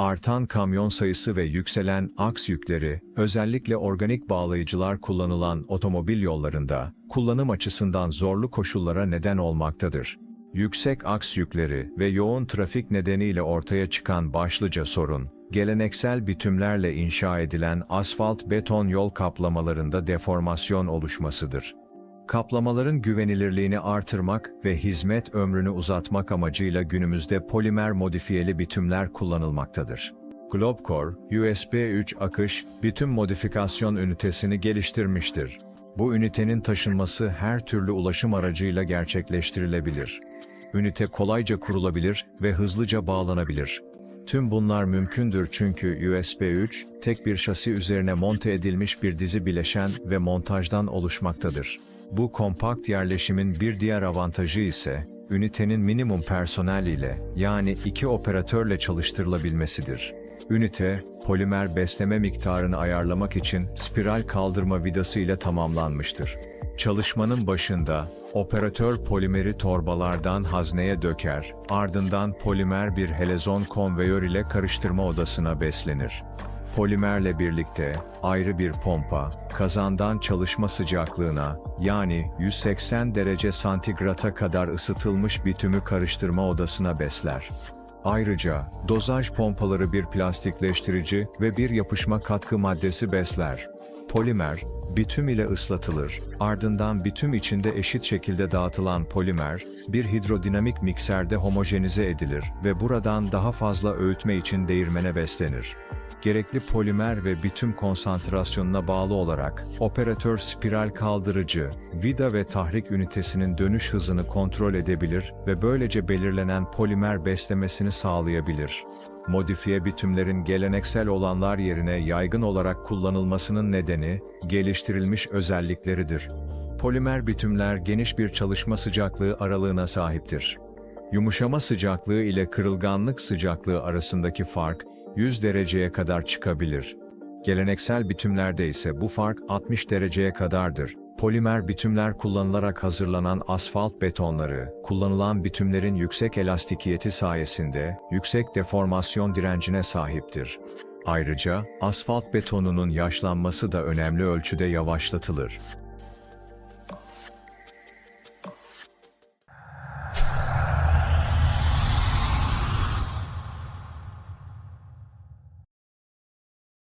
Artan kamyon sayısı ve yükselen aks yükleri, özellikle organik bağlayıcılar kullanılan otomobil yollarında, kullanım açısından zorlu koşullara neden olmaktadır. Yüksek aks yükleri ve yoğun trafik nedeniyle ortaya çıkan başlıca sorun, geleneksel bitumlerle inşa edilen asfalt beton yol kaplamalarında deformasyon oluşmasıdır. Kaplamaların güvenilirliğini artırmak ve hizmet ömrünü uzatmak amacıyla günümüzde polimer modifiyeli bitumler kullanılmaktadır. Globcore, USB 3 akış bitum modifikasyon ünitesini geliştirmiştir. Bu ünitenin taşınması her türlü ulaşım aracıyla gerçekleştirilebilir. Ünite kolayca kurulabilir ve hızlıca bağlanabilir. Tüm bunlar mümkündür çünkü USB 3, tek bir şasi üzerine monte edilmiş bir dizi bileşen ve montajdan oluşmaktadır. Bu kompakt yerleşimin bir diğer avantajı ise, ünitenin minimum personel ile, yani iki operatörle çalıştırılabilmesidir. Ünite, polimer besleme miktarını ayarlamak için spiral kaldırma vidası ile tamamlanmıştır. Çalışmanın başında, operatör polimeri torbalardan hazneye döker, ardından polimer bir helezon konveyör ile karıştırma odasına beslenir. Polimerle birlikte ayrı bir pompa, kazandan çalışma sıcaklığına yani 180 derece santigrata kadar ısıtılmış bitümü karıştırma odasına besler. Ayrıca dozaj pompaları bir plastikleştirici ve bir yapışma katkı maddesi besler. Polimer, bitüm ile ıslatılır. Ardından bitüm içinde eşit şekilde dağıtılan polimer, bir hidrodinamik mikserde homojenize edilir ve buradan daha fazla öğütme için değirmene beslenir. Gerekli polimer ve bitüm konsantrasyonuna bağlı olarak, operatör spiral kaldırıcı, vida ve tahrik ünitesinin dönüş hızını kontrol edebilir ve böylece belirlenen polimer beslemesini sağlayabilir. Modifiye bitümlerin geleneksel olanlar yerine yaygın olarak kullanılmasının nedeni, geliştirilmiş özellikleridir. Polimer bitümler geniş bir çalışma sıcaklığı aralığına sahiptir. Yumuşama sıcaklığı ile kırılganlık sıcaklığı arasındaki fark, 100 dereceye kadar çıkabilir. Geleneksel bitümlerde ise bu fark 60 dereceye kadardır. Polimer bitümler kullanılarak hazırlanan asfalt betonları, kullanılan bitümlerin yüksek elastikiyeti sayesinde yüksek deformasyon direncine sahiptir. Ayrıca asfalt betonunun yaşlanması da önemli ölçüde yavaşlatılır.